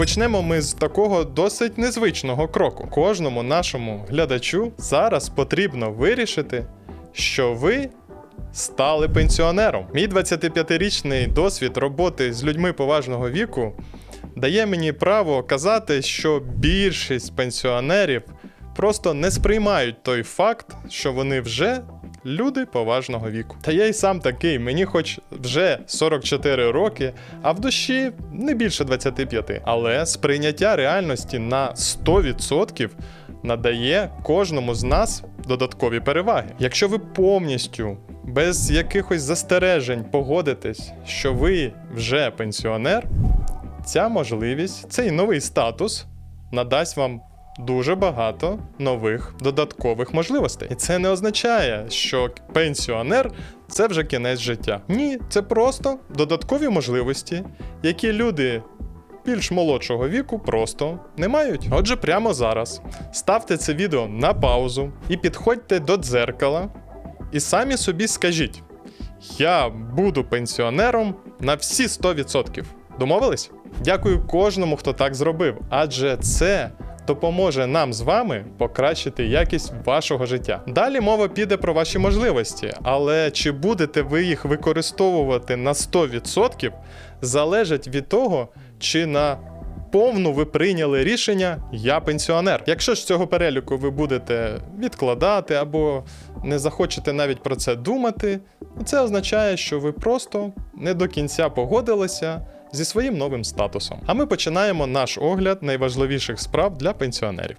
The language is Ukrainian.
Почнемо ми з такого досить незвичного кроку. Кожному нашому глядачу зараз потрібно вирішити, що ви стали пенсіонером. Мій 25-річний досвід роботи з людьми поважного віку дає мені право казати, що більшість пенсіонерів просто не сприймають той факт, що вони вже люди поважного віку. Та я й сам такий, мені хоч вже 44 роки, а в душі не більше 25. Але сприйняття реальності на 100% надає кожному з нас додаткові переваги. Якщо ви повністю без якихось застережень погодитесь, що ви вже пенсіонер, ця можливість, цей новий статус надасть вам дуже багато нових додаткових можливостей. І це не означає, що пенсіонер це вже кінець життя. Ні, це просто додаткові можливості, які люди. Більш молодшого віку просто не мають. Отже, прямо зараз ставте це відео на паузу і підходьте до дзеркала і самі собі скажіть: я буду пенсіонером на всі 100%. Домовились? Дякую кожному, хто так зробив, адже це допоможе нам з вами покращити якість вашого життя. Далі мова піде про ваші можливості, але чи будете ви їх використовувати на 100% залежить від того, чи на повну ви прийняли рішення Я пенсіонер. Якщо ж цього переліку ви будете відкладати або не захочете навіть про це думати, це означає, що ви просто не до кінця погодилися зі своїм новим статусом. А ми починаємо наш огляд найважливіших справ для пенсіонерів.